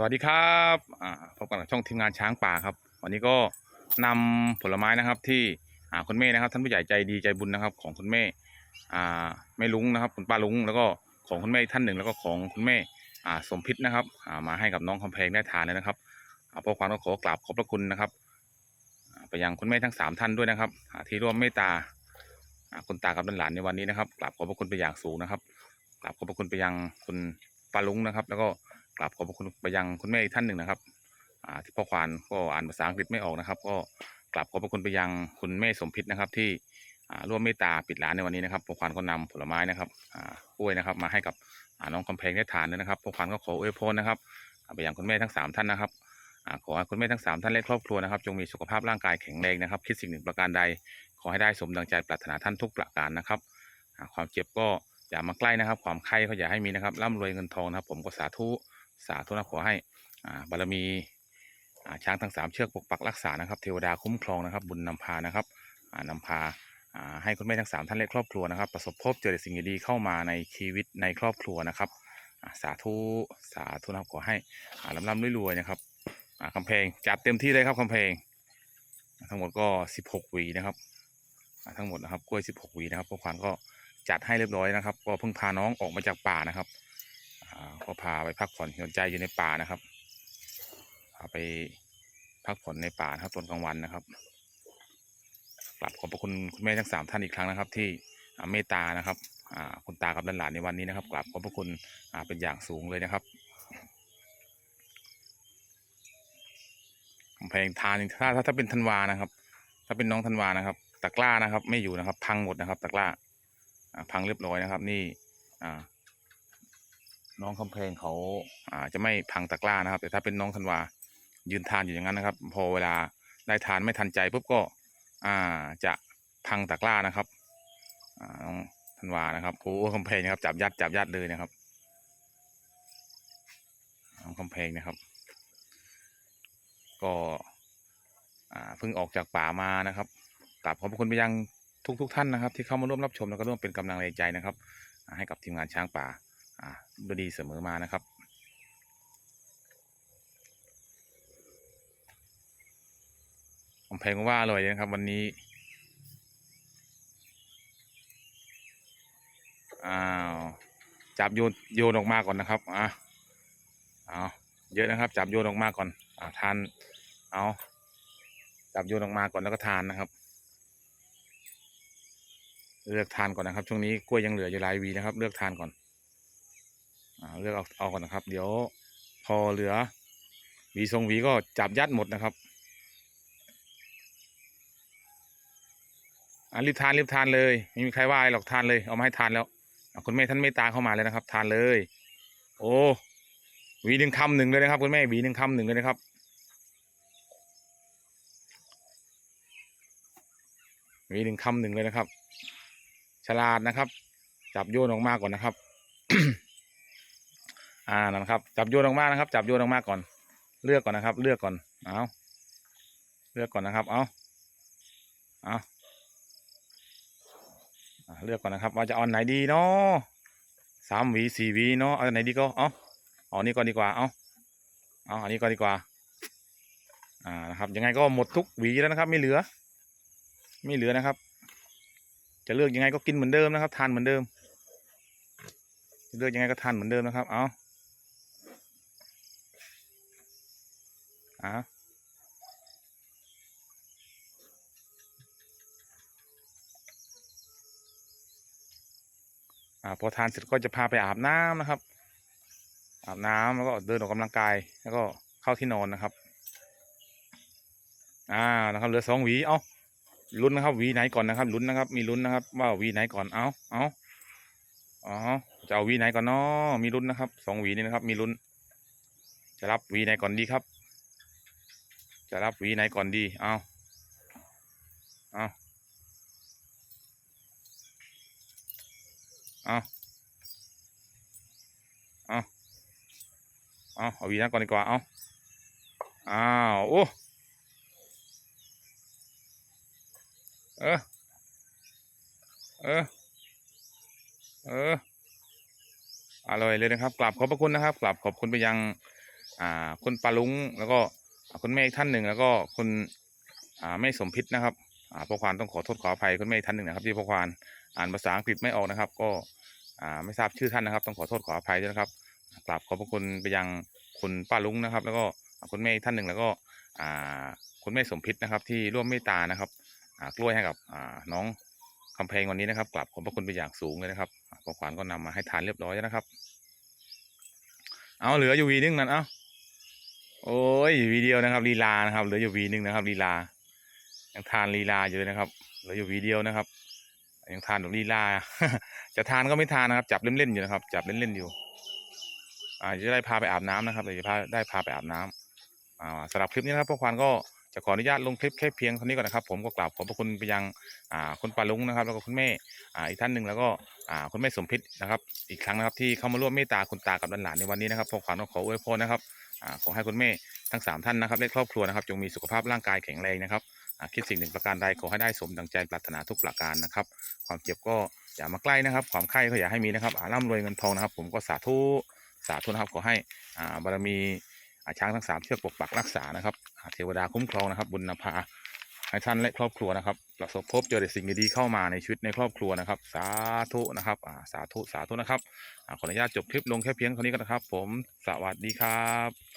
สวัสดีครับอ่าพบกับช่องทีมงานช้างป่าครับ วันนี้ก็นำผลไม้นะครับที่คุณแม่นะครับท่านผู้ใหญ่ใจดีใจบุญนะครับ ของคุณแม่แม่ลุงนะครับ คุณป้าลุงแล้วก็ของคุณแม่ท่านหนึ่ง แล้วก็ของคุณแม่สมพิษนะครับมาให้กับน้องคำเพลงได้ทานเลยนะครับอ่าพวกความก็ขอกราบขอบพระคุณนะครับไปยังคุณแม่ทั้งสามท่านด้วยนะครับที่ร่วมเมตตาคุณตากับหลานในวันนี้นะครับกราบขอบพระคุณไปอย่างสูงนะครับกราบขอบพระคุณไปยังคุณป้าลุงนะครับ แล้วก็ กราบขอบพระคุณไปยังคุณแม่อีกท่านหนึ่งนะครับที่พ่อควานก็อ่านภาษาอังกฤษไม่ออกนะครับ ก็กราบขอบพระคุณไปยังคุณแม่สมพิษนะครับ ที่ร่วมเมตตาปิดร้านในวันนี้นะครับพ่อควานก็นำผลไม้นะครับอ่ากล้วยนะครับ มาให้กับน้องคำแพงได้ทานด้วยนะครับพ่อควานก็ขออวยพรนะครับไปยังคุณแม่ทั้งสามท่านนะครับขอให้คุณแม่ทั้งสามท่านและครอบครัวนะครับ จงมีสุขภาพร่างกายแข็งแรงนะครับ คิดสิ่งหนึ่งประการใด ขอให้ได้สมดังใจปรารถนาท่านทุกประการนะครับ ความเจ็บก็อย่ามาใกล้นะครับ ความไข้ก็อย่าให้มีนะครับร่ำรวยเงินทองนะครับ ผมก็สาธุ สาธุนะขอให้อ่าบารมีอ่าช้างทั้งสามเชือกปกปักรักษานะครับเทวดาคุ้มครองนะครับ บุญนำพานะครับอ่านำพาอ่าให้คุณแม่ทั้งสามท่านและครอบครัวนะครับ ประสบพบเจอแต่สิ่งดีๆเข้ามาในชีวิตในครอบครัวนะครับสาธุสาธุนะครับขอให้อ่าลำลำรวยๆนะครับอ่าคำเพลงจัดเต็มที่เลยครับคำเพลงทั้งหมดก็สิบหกวีนะครับทั้งหมดนะครับกล้วยสิบหกวีนะครับพวกควานก็จัดให้เรียบร้อยนะครับ ก็เพิ่งพาน้องออกมาจากป่านะครับ ก็พาไปพักผ่อนหย่อนใจอยู่ในป่านะครับพาไปพักผ่อนในป่านะครับตอนกลางวันนะครับกลับขอบพระคุณคุณแม่ทั้งสามท่านอีกครั้งนะครับ ที่เมตตานะครับคุณตากับหลานในวันนี้นะครับกลับขอบพระคุณเป็นอย่างสูงเลยนะครับกำแพงทานถ้าถ้าถ้าเป็นธันวานะครับ ถ้าเป็นน้องธันวานะครับตะกร้านะครับ ไม่อยู่นะครับ พังหมดนะครับตะกร้าพังเรียบร้อยนะครับ นี่อ่า น้องคำเพลงเขาอาจะไม่พังตะกร้านะครับ แต่ถ้าเป็นน้องธันวายืนทานอยู่อย่างนั้นนะครับ พอเวลาได้ทานไม่ทันใจปุ๊บก็อ่าจะพังตะกร้านะครับน้องธันวานะครับโอ้คำเพลงนะครับจับยัดจับยัดเลยนะครับน้องคำเพลงนะครับ ก็เพิ่งออกจากป่ามานะครับกราบขอบคุณไปยังทุกทุกๆท่านนะครับ ที่เข้ามาร่วมรับชมแล้วก็ร่วมเป็นกำลังใจนะครับ ให้กับทีมงานช้างป่า ดูดีเสมอมานะครับ ผมแพงว่าอร่อยเลยนะครับ วันนี้ อ้าว จับโยนโยนออกมาก่อนนะครับ อะเอาเยอะนะครับ จับโยนออกมาก่อน อ่าทาน เอาจับโยนออกมาก่อนแล้วก็ทานนะครับเลือกทานก่อนนะครับ ช่วงนี้กล้วยยังเหลืออยู่หลายวีนะครับ เลือกทานก่อน เลือกเอาเอาก่อนนะครับ เดี๋ยวพอเหลือหวีทรงหวีก็จับยัดหมดนะครับอ่ารีบทานรีบทานเลยไม่มีใครว่าอะไรหรอกทานเลยเอามาให้ทานแล้วคุณแม่ท่านเมตตาเข้ามาเลยนะครับ ทานเลย โอ้หวีหนึ่งคำหนึ่งเลยนะครับ คุณแม่หวีหนึ่งคำหนึ่งเลยนะครับหวีหนึ่งคำหนึ่งเลยนะครับ ฉลาดนะครับ จับโยนออกมาก่อนนะครับ อ่านั่นครับ จับโยนออกมานะครับ จับโยนออกมาก่อน เลือกก่อนนะครับ เลือกก่อน เอาเลือกก่อนนะครับ เอาเอาอ่าเลือกก่อนนะครับ ว่าจะเอาอันไหนดีเนาะสามวีสี่วีเนาะเอาไหนดีก็เอาเอาอันนี้ก่อนดีกว่า เอาเอาอันนี้ก่อนดีกว่า อ่านะครับยังไงก็หมดทุกหวีแล้วนะครับ ไม่เหลือ ไม่เหลือนะครับ จะเลือกยังไงก็กินเหมือนเดิมนะครับ ทานเหมือนเดิมเลือกยังไงก็ทานเหมือนเดิมนะครับ เอา อาอ่าพอทานเสร็จก็จะพาไปอาบน้ำนะครับ อาบน้ำแล้วก็เดินออกกำลังกายแล้วก็เข้าที่นอนนะครับ อ่านะครับเหลือสองหวีเอาลุ้นนะครับหวีไหนก่อนนะครับลุ้นนะครับ มีลุ้นนะครับ ว่าหวีไหนก่อนเอาเอาอ๋อจะเอาหวีไหนก่อนเนาะมีลุ้นนะครับสองหวีนี่นะครับ มีลุ้นจะรับหวีไหนก่อนดีครับ จะรับหวีไหนก่อนดี เอาเอาเอาเอาเอาเอาหวีนั้นก่อนดีกว่า เอาอ้าว โอ้ เออ เออ เออ อร่อยเลยนะครับ กลับขอบพระคุณนะครับ กลับขอบคุณไปยัง อ่าคุณปาลุงแล้วก็ คุณแม่อีกท่านหนึ่งแล้วก็คุณอ่าแม่สมพิษนะครับอ่าพ่อควานต้องขอโทษขออภัยคุณแม่ท่านหนึ่งนะครับที่พ่อควานอ่านภาษาอังกฤษไม่ออกนะครับ ก็อ่าไม่ทราบชื่อท่านนะครับ ต้องขอโทษขออภัยด้วยนะครับกราบขอบพระคุณไปยังคุณป้าลุงนะครับ แล้วก็คุณแม่ท่านหนึ่งแล้วก็อ่าคุณแม่สมพิษนะครับ ที่ร่วมเมตตานะครับอ่ากล้วยให้กับอ่าน้องคำเพลงวันนี้นะครับกราบขอบพระคุณไปอย่างสูงเลยนะครับพ่อควานก็นำมาให้ทานเรียบร้อยแล้วนะครับ เอาเหลืออยู่วีนึงนั่นเอา โอ้ยวีเดียวนะครับลีลานะครับเหลืออยู่วีนึงนะครับลีลายังทานลีลาอยู่เลยนะครับเหลืออยู่วีเดียวนะครับยังทานแบบลีลา จะทานก็ไม่ทานนะครับ จับเล่นๆอยู่นะครับ จับเล่นๆอยู่อ่าจะได้พาไปอาบน้ำนะครับเดี๋ยวจะพาได้พาไปอาบน้ำอ่าสำหรับคลิปนี้นะครับพวกควานก็ จะขออนุญาตลงคลิปแค่เพียงเท่านี้ก่อนนะครับ ผมก็กราบขอบพระคุณไปยังคุณปาลุงนะครับ แล้วก็คุณแม่อีกท่านหนึ่งแล้วก็คุณแม่สมพิษนะครับ อีกครั้งนะครับที่เข้ามาร่วมเมตตาคุณตากับหลานในวันนี้นะครับพวกควานก็ขออวยพรนะครับอขอให้คุณแม่ทั้งสามท่านนะครับและครอบครัวนะครับจงมีสุขภาพร่างกายแข็งแรงนะครับคิดสิ่งหนึ่งประการใดขอให้ได้สมดังใจปรารถนาทุกประการนะครับ ความเจ็บก็อย่ามาใกล้นะครับ ความไข้ก็อย่าให้มีนะครับอาร่ำรวยเงินทองนะครับ ผมก็สาธุสาธุนะครับขอให้บารมี ช้างทั้งสามเชือกปกปักรักษานะครับเทวดาคุ้มครองนะครับ บุญนภาให้ท่านและครอบครัวนะครับประสบพบเจอแต่สิ่งดีๆเข้ามาในชีวิตในครอบครัวนะครับ สาธุนะครับสาธุสาธุนะครับขออนุญาตจบคลิปลงแค่เพียงเท่านี้ก็นะครับ ผมสวัสดีครับ